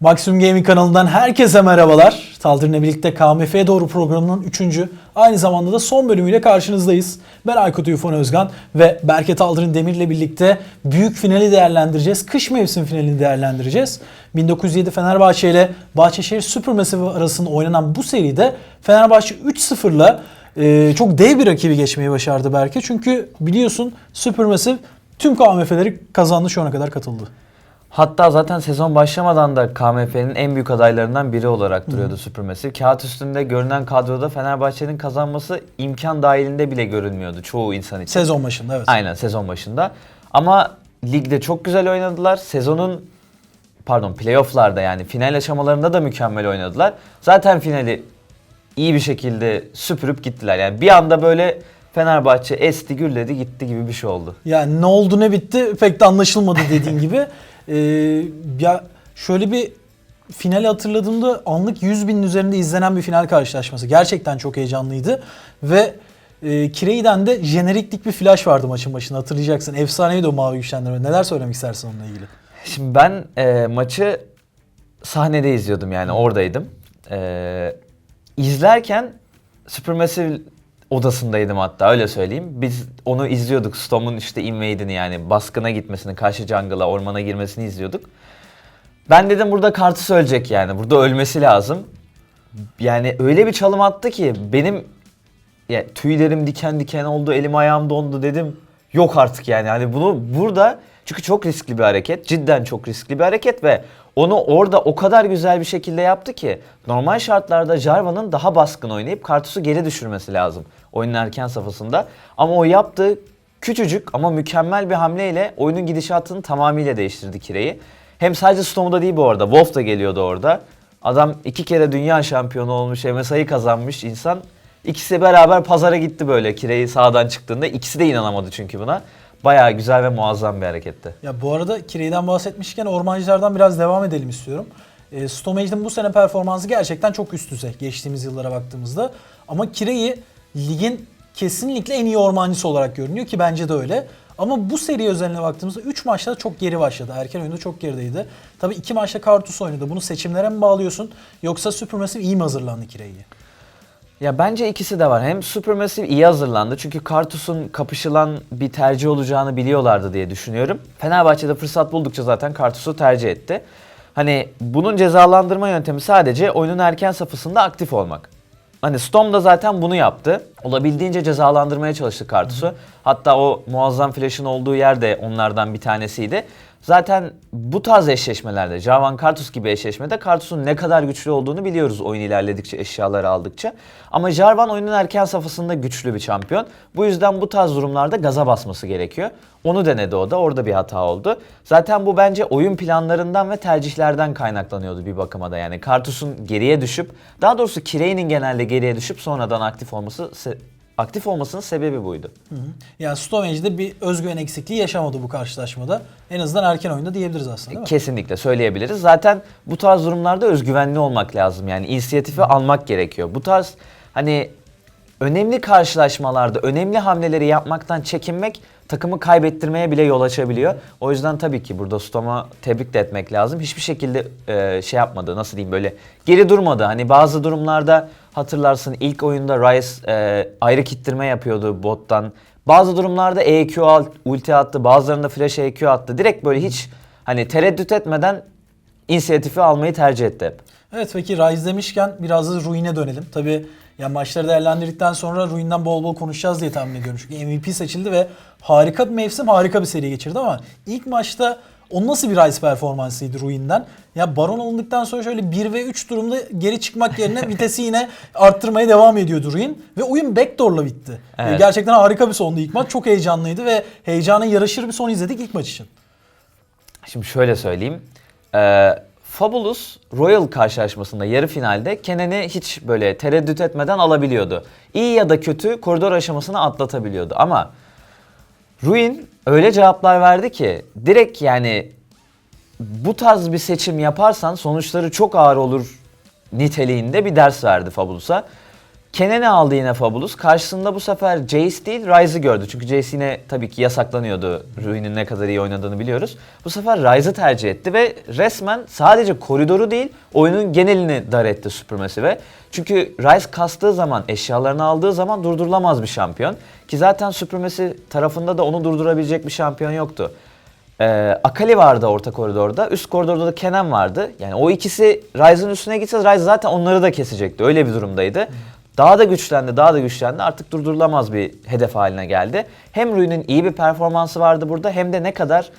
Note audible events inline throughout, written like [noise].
Maximum Gaming kanalından herkese merhabalar. Taldir'le birlikte KMF'ye doğru programının 3. aynı zamanda da son bölümüyle karşınızdayız. Ben Aykut Uyufan Özgan ve Berke Taldır'ın Demir'le birlikte büyük finali değerlendireceğiz. Kış mevsim finalini değerlendireceğiz. 1907 Fenerbahçe ile Bahçeşehir Supermassive arasında oynanan bu seride Fenerbahçe 3-0'la e, çok dev bir rakibi geçmeyi başardı Berke. Çünkü biliyorsun Supermassive tüm KMF'leri kazandı şu ana kadar katıldı. Hatta zaten sezon başlamadan da KMF'nin en büyük adaylarından biri olarak duruyordu Supermassive. Kağıt üstünde görünen kadroda Fenerbahçe'nin kazanması imkan dahilinde bile görünmüyordu çoğu insan için. Sezon başında evet. Aynen sezon başında. Ama ligde çok güzel oynadılar. Sezonun pardon playofflarda yani final aşamalarında da mükemmel oynadılar. Zaten finali iyi bir şekilde süpürüp gittiler. Yani bir anda böyle Fenerbahçe esti gürledi gitti gibi bir şey oldu. Yani ne oldu ne bitti pek de anlaşılmadı dediğin [laughs] gibi. Ee, ya şöyle bir finali hatırladığımda anlık 100 binin üzerinde izlenen bir final karşılaşması. Gerçekten çok heyecanlıydı. Ve e, Kirey'den de jeneriklik bir flash vardı maçın başında hatırlayacaksın. Efsaneydi o mavi güçlendirme. Neler söylemek istersin onunla ilgili? Şimdi ben e, maçı sahnede izliyordum yani oradaydım. E, izlerken Supermassive odasındaydım hatta öyle söyleyeyim. Biz onu izliyorduk. Storm'un işte invade'ini yani baskına gitmesini, karşı jungle'a, ormana girmesini izliyorduk. Ben dedim burada Kartus ölecek yani. Burada ölmesi lazım. Yani öyle bir çalım attı ki benim ya tüylerim diken diken oldu, elim ayağım dondu dedim. Yok artık yani. Hani bunu burada çünkü çok riskli bir hareket. Cidden çok riskli bir hareket ve onu orada o kadar güzel bir şekilde yaptı ki normal şartlarda Jarvan'ın daha baskın oynayıp Kartus'u geri düşürmesi lazım oyunun erken safhasında. Ama o yaptığı küçücük ama mükemmel bir hamleyle oyunun gidişatını tamamıyla değiştirdi Kire'yi. Hem sadece Storm'da değil bu arada. Wolf da geliyordu orada. Adam iki kere dünya şampiyonu olmuş, MSI'yi kazanmış insan. İkisi beraber pazara gitti böyle Kire'yi sağdan çıktığında. İkisi de inanamadı çünkü buna. Bayağı güzel ve muazzam bir hareketti. Ya bu arada Kirey'den bahsetmişken ormancılardan biraz devam edelim istiyorum. E, Stomage'in bu sene performansı gerçekten çok üst düzey geçtiğimiz yıllara baktığımızda. Ama Kirey'i ligin kesinlikle en iyi ormancısı olarak görünüyor ki bence de öyle. Ama bu seri özeline baktığımızda 3 maçta çok geri başladı. Erken oyunda çok gerideydi. Tabii 2 maçta Kartus oynadı. Bunu seçimlere mi bağlıyorsun? Yoksa Supermassive iyi mi hazırlandı Kirey'e? Ya bence ikisi de var. Hem Supermassive iyi hazırlandı. Çünkü Kartus'un kapışılan bir tercih olacağını biliyorlardı diye düşünüyorum. Fenerbahçe'de fırsat buldukça zaten Kartus'u tercih etti. Hani bunun cezalandırma yöntemi sadece oyunun erken safhasında aktif olmak. Hani Storm da zaten bunu yaptı. Olabildiğince cezalandırmaya çalıştı Kartus'u. Hatta o muazzam flash'ın olduğu yer de onlardan bir tanesiydi. Zaten bu tarz eşleşmelerde, Javan Kartus gibi eşleşmede Kartus'un ne kadar güçlü olduğunu biliyoruz oyun ilerledikçe, eşyaları aldıkça. Ama Jarvan oyunun erken safhasında güçlü bir şampiyon. Bu yüzden bu tarz durumlarda gaza basması gerekiyor. Onu denedi o da, orada bir hata oldu. Zaten bu bence oyun planlarından ve tercihlerden kaynaklanıyordu bir bakıma da. Yani Kartus'un geriye düşüp, daha doğrusu Kirey'nin genelde geriye düşüp sonradan aktif olması aktif olmasının sebebi buydu. Hı hı. Yani Stomage'de bir özgüven eksikliği yaşamadı bu karşılaşmada. En azından erken oyunda diyebiliriz aslında değil mi? Kesinlikle söyleyebiliriz. Zaten bu tarz durumlarda özgüvenli olmak lazım. Yani inisiyatifi almak gerekiyor. Bu tarz hani önemli karşılaşmalarda önemli hamleleri yapmaktan çekinmek takımı kaybettirmeye bile yol açabiliyor. O yüzden tabii ki burada Stom'a tebrik de etmek lazım. Hiçbir şekilde e, şey yapmadı nasıl diyeyim böyle geri durmadı. Hani bazı durumlarda hatırlarsın ilk oyunda Rice e, ayrı kittirme yapıyordu bottan. Bazı durumlarda EQ ulti attı, bazılarında flash EQ attı. Direkt böyle hiç hani tereddüt etmeden inisiyatifi almayı tercih etti. Evet peki Rise demişken biraz da Ruin'e dönelim. Tabi ya maçları değerlendirdikten sonra Ruin'den bol bol konuşacağız diye tahmin ediyorum. Çünkü MVP seçildi ve harika bir mevsim, harika bir seri geçirdi ama ilk maçta o nasıl bir Rise performansıydı Ruin'den? Ya Baron alındıktan sonra şöyle 1 ve 3 durumda geri çıkmak yerine [laughs] vitesi yine arttırmaya devam ediyordu Ruin. Ve oyun backdoor'la bitti. Evet. Ee, Gerçekten harika bir sondu ilk maç. Çok heyecanlıydı ve heyecana yaraşır bir son izledik ilk maç için. Şimdi şöyle söyleyeyim. Ee, Fabulous Royal karşılaşmasında yarı finalde Kenan'i hiç böyle tereddüt etmeden alabiliyordu. İyi ya da kötü koridor aşamasını atlatabiliyordu. Ama Ruin öyle cevaplar verdi ki direkt yani bu tarz bir seçim yaparsan sonuçları çok ağır olur niteliğinde bir ders verdi Fabulous'a. Kenan'i aldı yine Fabulous. Karşısında bu sefer Jace değil Ryze'ı gördü. Çünkü Jace yine tabii ki yasaklanıyordu. Ruin'in ne kadar iyi oynadığını biliyoruz. Bu sefer Ryze'ı tercih etti ve resmen sadece koridoru değil oyunun genelini dar etti Supermassive. Çünkü Ryze kastığı zaman, eşyalarını aldığı zaman durdurulamaz bir şampiyon. Ki zaten Supermassive tarafında da onu durdurabilecek bir şampiyon yoktu. Ee, Akali vardı orta koridorda. Üst koridorda da Kenan vardı. Yani o ikisi Ryze'ın üstüne gitse Ryze zaten onları da kesecekti. Öyle bir durumdaydı. Daha da güçlendi, daha da güçlendi. Artık durdurulamaz bir hedef haline geldi. Hem Ruin'in iyi bir performansı vardı burada hem de ne kadar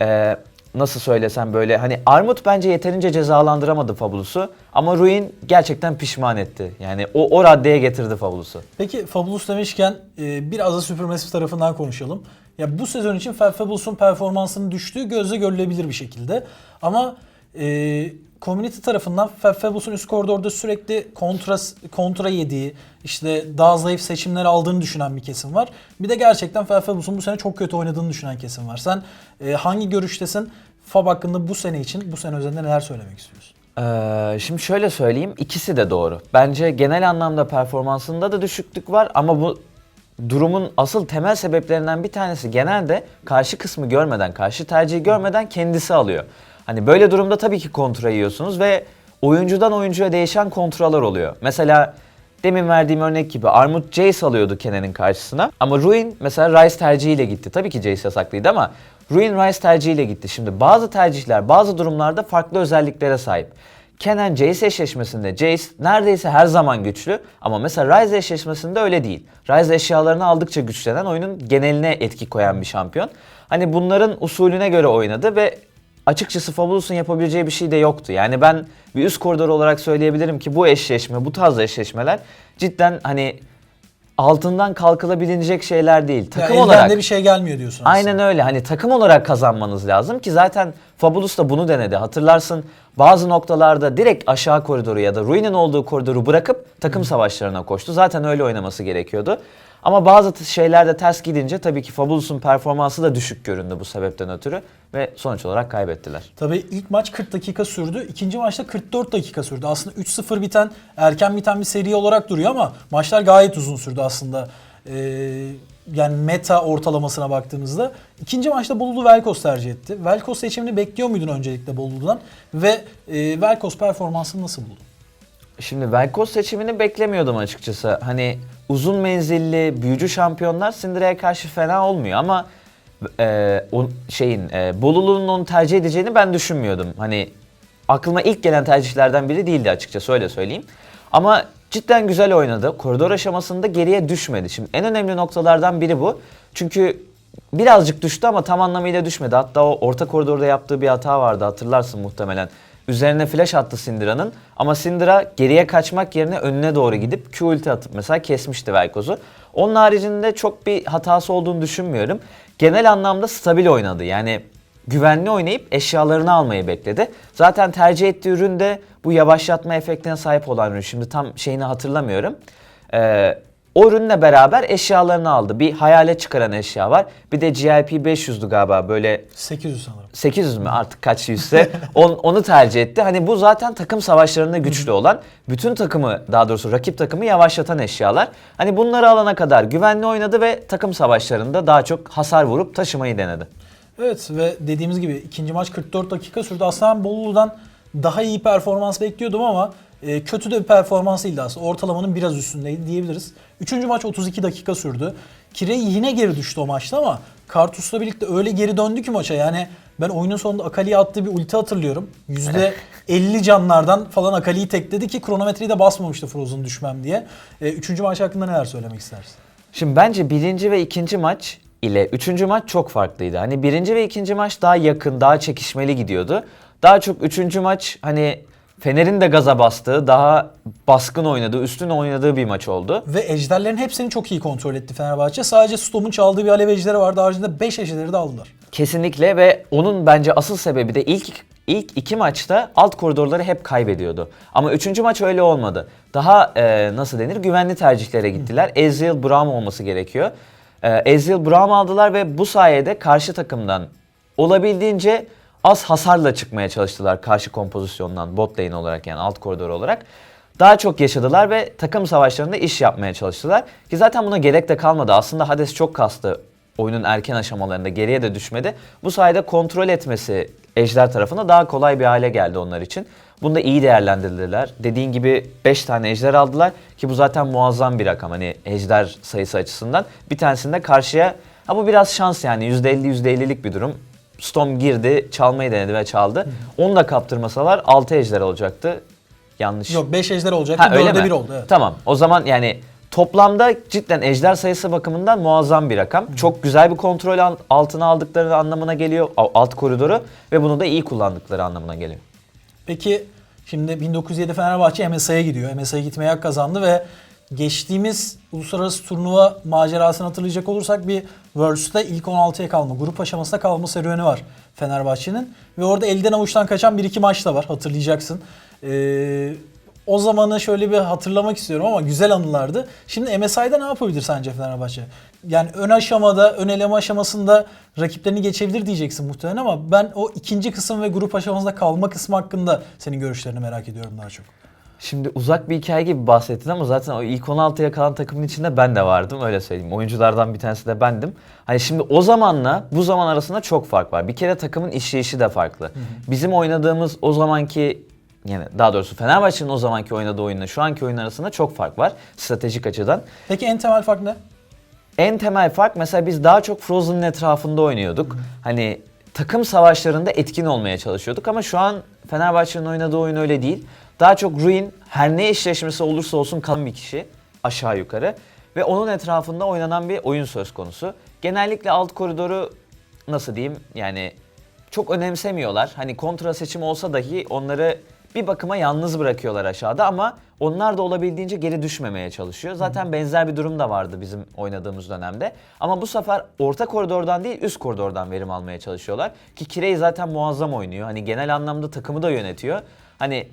e, nasıl söylesem böyle hani Armut bence yeterince cezalandıramadı Fabulous'u ama Ruin gerçekten pişman etti. Yani o, o raddeye getirdi Fabulous'u. Peki Fabulous demişken e, biraz da Supermassive tarafından konuşalım. Ya bu sezon için Fab Fabulous'un performansının düştüğü gözle görülebilir bir şekilde. Ama e, community tarafından Fabulous'un üst koridorda sürekli kontra, kontra yediği, işte daha zayıf seçimler aldığını düşünen bir kesim var. Bir de gerçekten Fabulous'un bu sene çok kötü oynadığını düşünen kesim var. Sen e, hangi görüştesin? Fab hakkında bu sene için, bu sene özelinde neler söylemek istiyorsun? Ee, şimdi şöyle söyleyeyim ikisi de doğru. Bence genel anlamda performansında da düşüklük var ama bu durumun asıl temel sebeplerinden bir tanesi genelde karşı kısmı görmeden, karşı tercihi görmeden kendisi alıyor. Hani böyle durumda tabii ki kontra yiyorsunuz ve oyuncudan oyuncuya değişen kontralar oluyor. Mesela demin verdiğim örnek gibi Armut Jace alıyordu Kenan'ın karşısına ama Ruin mesela Rice tercihiyle gitti. Tabii ki Jace yasaklıydı ama Ruin Rice tercihiyle gitti. Şimdi bazı tercihler bazı durumlarda farklı özelliklere sahip. Kenan Jace eşleşmesinde Jace neredeyse her zaman güçlü ama mesela Ryze eşleşmesinde öyle değil. Ryze eşyalarını aldıkça güçlenen oyunun geneline etki koyan bir şampiyon. Hani bunların usulüne göre oynadı ve açıkçası Fabulous'un yapabileceği bir şey de yoktu. Yani ben bir üst koridor olarak söyleyebilirim ki bu eşleşme, bu tarz eşleşmeler cidden hani altından kalkılabilecek şeyler değil. Takım elden olarak de bir şey gelmiyor diyorsun aslında. Aynen öyle. Hani takım olarak kazanmanız lazım ki zaten Fabulous da bunu denedi. Hatırlarsın bazı noktalarda direkt aşağı koridoru ya da Ruin'in olduğu koridoru bırakıp takım savaşlarına koştu. Zaten öyle oynaması gerekiyordu. Ama bazı t- şeyler de ters gidince tabii ki Fabulous'un performansı da düşük göründü bu sebepten ötürü ve sonuç olarak kaybettiler. Tabii ilk maç 40 dakika sürdü. İkinci maçta 44 dakika sürdü. Aslında 3-0 biten, erken biten bir seri olarak duruyor ama maçlar gayet uzun sürdü aslında. Ee, yani meta ortalamasına baktığımızda. İkinci maçta Bolulu Velkos tercih etti. Velkos seçimini bekliyor muydun öncelikle Bolulu'dan? Ve e, Velkos performansını nasıl buldun? Şimdi Velkos seçimini beklemiyordum açıkçası. Hani uzun menzilli büyücü şampiyonlar Syndra'ya karşı fena olmuyor ama e, o şeyin e, Bolulu'nun onu tercih edeceğini ben düşünmüyordum. Hani aklıma ilk gelen tercihlerden biri değildi açıkçası öyle söyleyeyim. Ama cidden güzel oynadı. Koridor aşamasında geriye düşmedi. Şimdi en önemli noktalardan biri bu. Çünkü birazcık düştü ama tam anlamıyla düşmedi. Hatta o orta koridorda yaptığı bir hata vardı hatırlarsın muhtemelen. Üzerine flash attı Syndra'nın ama Syndra geriye kaçmak yerine önüne doğru gidip Q ulti atıp mesela kesmişti Velkoz'u. Onun haricinde çok bir hatası olduğunu düşünmüyorum. Genel anlamda stabil oynadı. Yani güvenli oynayıp eşyalarını almayı bekledi. Zaten tercih ettiği ürün de bu yavaşlatma efektine sahip olan ürün. Şimdi tam şeyini hatırlamıyorum. Ee, o ürünle beraber eşyalarını aldı. Bir hayale çıkaran eşya var. Bir de GIP 500'dü galiba böyle 800 sanırım. 800 mü artık kaç yüzse [laughs] on- onu tercih etti. Hani bu zaten takım savaşlarında güçlü olan bütün takımı daha doğrusu rakip takımı yavaşlatan eşyalar. Hani bunları alana kadar güvenli oynadı ve takım savaşlarında daha çok hasar vurup taşımayı denedi. Evet ve dediğimiz gibi ikinci maç 44 dakika sürdü. Aslında Bolulu'dan daha iyi performans bekliyordum ama e, kötü de bir performans değildi aslında. Ortalamanın biraz üstündeydi diyebiliriz. Üçüncü maç 32 dakika sürdü. Kire yine geri düştü o maçta ama Kartus'la birlikte öyle geri döndü ki maça. Yani ben oyunun sonunda Akali'ye attığı bir ulti hatırlıyorum. %50 canlardan falan Akali'yi tekledi ki kronometreyi de basmamıştı Frozen düşmem diye. E, üçüncü maç hakkında neler söylemek istersin? Şimdi bence birinci ve ikinci maç ile üçüncü maç çok farklıydı. Hani birinci ve ikinci maç daha yakın, daha çekişmeli gidiyordu. Daha çok üçüncü maç hani Fener'in de gaza bastığı, daha baskın oynadığı, üstün oynadığı bir maç oldu. Ve ejderlerin hepsini çok iyi kontrol etti Fenerbahçe. Sadece Storm'un çaldığı bir alev ejderi vardı. Haricinde 5 ejderi de aldılar. Kesinlikle ve onun bence asıl sebebi de ilk ilk iki maçta alt koridorları hep kaybediyordu. Ama üçüncü maç öyle olmadı. Daha e, nasıl denir güvenli tercihlere gittiler. Ezreal Braum olması gerekiyor. E, Ezreal Braum aldılar ve bu sayede karşı takımdan olabildiğince az hasarla çıkmaya çalıştılar karşı kompozisyondan bot lane olarak yani alt koridor olarak. daha çok yaşadılar ve takım savaşlarında iş yapmaya çalıştılar. Ki zaten buna gerek de kalmadı. Aslında Hades çok kastı oyunun erken aşamalarında geriye de düşmedi. Bu sayede kontrol etmesi Ejder tarafına daha kolay bir hale geldi onlar için. Bunu da iyi değerlendirdiler. Dediğin gibi 5 tane ejder aldılar ki bu zaten muazzam bir rakam hani ejder sayısı açısından. Bir tanesinde karşıya ha bu biraz şans yani %50 %50'lik bir durum. Storm girdi, çalmayı denedi ve çaldı. Onu da kaptırmasalar 6 ejder olacaktı. Yanlış. Yok 5 ejder olacak. Ha, öyle 4'e mi? 1 oldu. Evet. Tamam. O zaman yani toplamda cidden ejder sayısı bakımından muazzam bir rakam. Çok güzel bir kontrol al- altına aldıkları anlamına geliyor. Alt koridoru ve bunu da iyi kullandıkları anlamına geliyor. Peki şimdi 1907 Fenerbahçe MSI'ye gidiyor. MSI'ye gitmeye hak kazandı ve geçtiğimiz uluslararası turnuva macerasını hatırlayacak olursak bir Worlds'te ilk 16'ya kalma, grup aşamasında kalma serüveni var Fenerbahçe'nin. Ve orada elden avuçtan kaçan bir iki maç da var hatırlayacaksın. Ee, o zamanı şöyle bir hatırlamak istiyorum ama güzel anılardı. Şimdi MSI'da ne yapabilir sence Fenerbahçe? Yani ön aşamada, ön eleme aşamasında rakiplerini geçebilir diyeceksin muhtemelen ama ben o ikinci kısım ve grup aşamasında kalma kısmı hakkında senin görüşlerini merak ediyorum daha çok. Şimdi uzak bir hikaye gibi bahsettin ama zaten o ilk 16'ya kalan takımın içinde ben de vardım öyle söyleyeyim. Oyunculardan bir tanesi de bendim. Hani şimdi o zamanla bu zaman arasında çok fark var. Bir kere takımın işleyişi de farklı. Bizim oynadığımız o zamanki yani daha doğrusu Fenerbahçe'nin o zamanki oynadığı oyunla şu anki oyun arasında çok fark var stratejik açıdan. Peki en temel fark ne? En temel fark mesela biz daha çok Frozen'ın etrafında oynuyorduk. Hani takım savaşlarında etkin olmaya çalışıyorduk ama şu an Fenerbahçe'nin oynadığı oyun öyle değil. Daha çok Ruin her ne eşleşmesi olursa olsun kalan bir kişi aşağı yukarı ve onun etrafında oynanan bir oyun söz konusu. Genellikle alt koridoru nasıl diyeyim yani çok önemsemiyorlar. Hani kontra seçim olsa dahi onları bir bakıma yalnız bırakıyorlar aşağıda ama onlar da olabildiğince geri düşmemeye çalışıyor. Zaten benzer bir durum da vardı bizim oynadığımız dönemde. Ama bu sefer orta koridordan değil üst koridordan verim almaya çalışıyorlar. Ki Kirey zaten muazzam oynuyor. Hani genel anlamda takımı da yönetiyor. Hani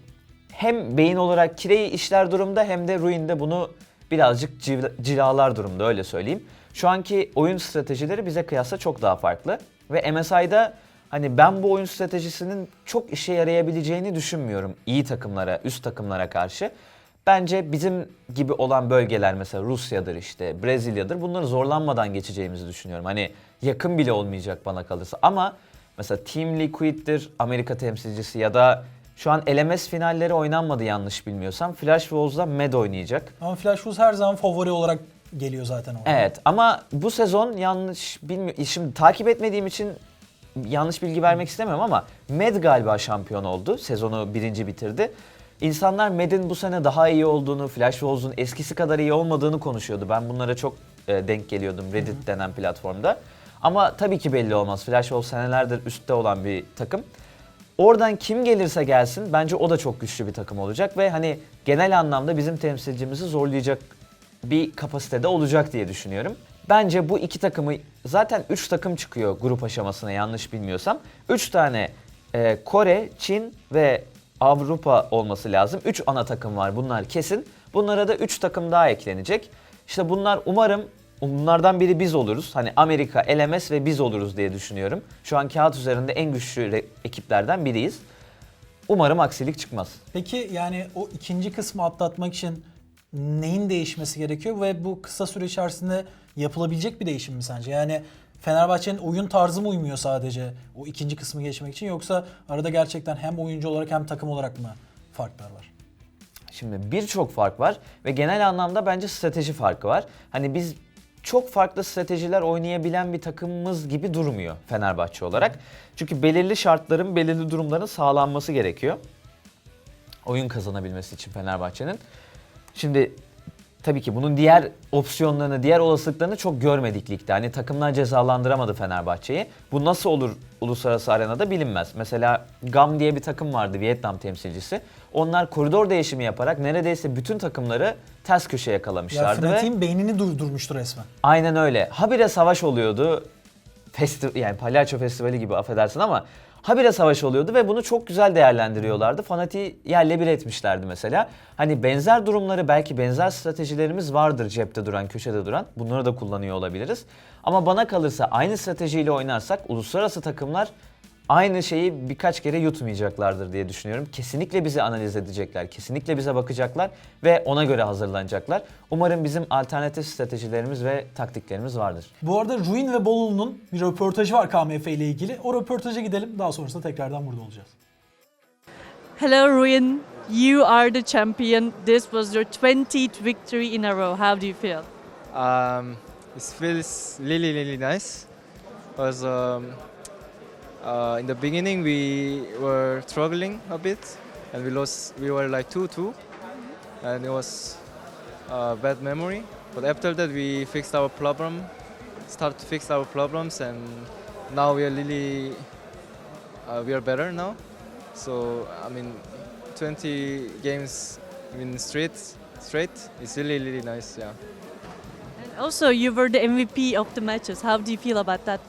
hem beyin olarak Kirey'i işler durumda hem de Ruin'de bunu birazcık cil- cilalar durumda öyle söyleyeyim. Şu anki oyun stratejileri bize kıyasla çok daha farklı. Ve MSI'da hani ben bu oyun stratejisinin çok işe yarayabileceğini düşünmüyorum iyi takımlara, üst takımlara karşı. Bence bizim gibi olan bölgeler mesela Rusya'dır işte, Brezilya'dır bunları zorlanmadan geçeceğimizi düşünüyorum. Hani yakın bile olmayacak bana kalırsa ama mesela Team Liquid'dir Amerika temsilcisi ya da şu an LMS finalleri oynanmadı yanlış bilmiyorsam. Flash Walls'da Med oynayacak. Ama Flash Foods her zaman favori olarak geliyor zaten orada. Evet ama bu sezon yanlış bilmiyorum. Şimdi takip etmediğim için yanlış bilgi vermek istemiyorum ama Med galiba şampiyon oldu. Sezonu birinci bitirdi. İnsanlar Med'in bu sene daha iyi olduğunu, Flash Walls'un eskisi kadar iyi olmadığını konuşuyordu. Ben bunlara çok e, denk geliyordum Reddit denen platformda. Ama tabii ki belli olmaz. Flash Wolves senelerdir üstte olan bir takım. Oradan kim gelirse gelsin bence o da çok güçlü bir takım olacak ve hani genel anlamda bizim temsilcimizi zorlayacak bir kapasitede olacak diye düşünüyorum. Bence bu iki takımı zaten 3 takım çıkıyor grup aşamasına yanlış bilmiyorsam. 3 tane e, Kore, Çin ve Avrupa olması lazım. 3 ana takım var bunlar kesin. Bunlara da 3 takım daha eklenecek. İşte bunlar umarım bunlardan biri biz oluruz. Hani Amerika, LMS ve biz oluruz diye düşünüyorum. Şu an kağıt üzerinde en güçlü ekiplerden biriyiz. Umarım aksilik çıkmaz. Peki yani o ikinci kısmı atlatmak için neyin değişmesi gerekiyor ve bu kısa süre içerisinde yapılabilecek bir değişim mi sence? Yani Fenerbahçe'nin oyun tarzı mı uymuyor sadece o ikinci kısmı geçmek için yoksa arada gerçekten hem oyuncu olarak hem takım olarak mı farklar var? Şimdi birçok fark var ve genel anlamda bence strateji farkı var. Hani biz çok farklı stratejiler oynayabilen bir takımımız gibi durmuyor Fenerbahçe olarak. Çünkü belirli şartların, belirli durumların sağlanması gerekiyor. Oyun kazanabilmesi için Fenerbahçe'nin. Şimdi tabii ki bunun diğer opsiyonlarını, diğer olasılıklarını çok görmedik ligde. Hani takımlar cezalandıramadı Fenerbahçe'yi. Bu nasıl olur uluslararası arenada bilinmez. Mesela GAM diye bir takım vardı Vietnam temsilcisi. Onlar koridor değişimi yaparak neredeyse bütün takımları ters köşeye Ya yakalamışlardı. ve... Fnatic'in beynini durdurmuştu resmen. Aynen öyle. Habire savaş oluyordu. Festi yani palyaço festivali gibi affedersin ama habire savaş oluyordu ve bunu çok güzel değerlendiriyorlardı. Fanatiği yerle bir etmişlerdi mesela. Hani benzer durumları belki benzer stratejilerimiz vardır cepte duran, köşede duran. Bunları da kullanıyor olabiliriz. Ama bana kalırsa aynı stratejiyle oynarsak uluslararası takımlar aynı şeyi birkaç kere yutmayacaklardır diye düşünüyorum. Kesinlikle bizi analiz edecekler, kesinlikle bize bakacaklar ve ona göre hazırlanacaklar. Umarım bizim alternatif stratejilerimiz ve taktiklerimiz vardır. Bu arada Ruin ve Bolulu'nun bir röportajı var KMF ile ilgili. O röportaja gidelim. Daha sonrasında tekrardan burada olacağız. Hello, Ruin. You are the champion. This was your 20th victory in a row. How do you feel? Um, it feels really really nice because um, uh, in the beginning we were struggling a bit and we lost we were like 2-2 and it was a bad memory but after that we fixed our problem start to fix our problems and now we are really uh, we are better now so i mean 20 games in straight straight is really really nice yeah also, you were the MVP of the matches. How do you feel about that?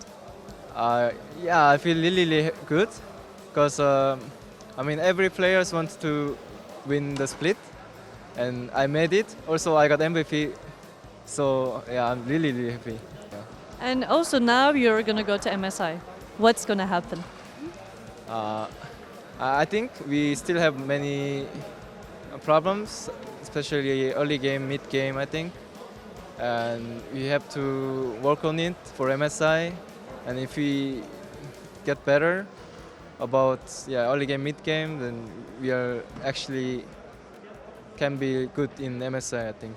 Uh, yeah, I feel really, really good because um, I mean every player wants to win the split, and I made it. Also, I got MVP, so yeah, I'm really, really happy. Yeah. And also, now you're gonna go to MSI. What's gonna happen? Uh, I think we still have many uh, problems, especially early game, mid game. I think, and we have to work on it for MSI. And if we get better about yeah early game, mid game, then we are actually can be good in MSI. I think.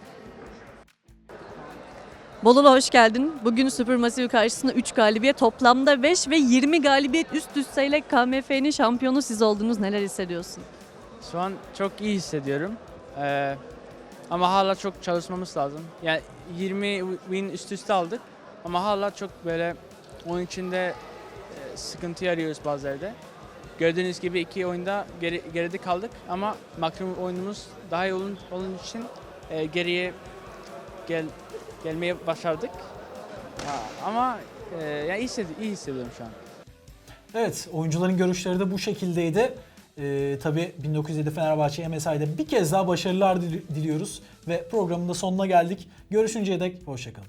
Bolulu hoş geldin. Bugün Supermassive karşısında 3 galibiyet, toplamda 5 ve 20 galibiyet üst üsteyle KMF'nin şampiyonu siz oldunuz. Neler hissediyorsun? Şu an çok iyi hissediyorum. Ee, ama hala çok çalışmamız lazım. Yani 20 win üst üste aldık. Ama hala çok böyle oyun içinde e, sıkıntı arıyoruz bazı yerde. Gördüğünüz gibi iki oyunda geri, geride kaldık ama maksimum oyunumuz daha iyi olun, olun için e, geriye gel gelmeye başardık. Ha, ama e, yani iyi, hissedi- iyi hissediyorum şu an. Evet, oyuncuların görüşleri de bu şekildeydi. Ee, tabii 1907 Fenerbahçe MSI'de bir kez daha başarılar dili- diliyoruz ve programın da sonuna geldik. Görüşünceye dek hoşçakalın.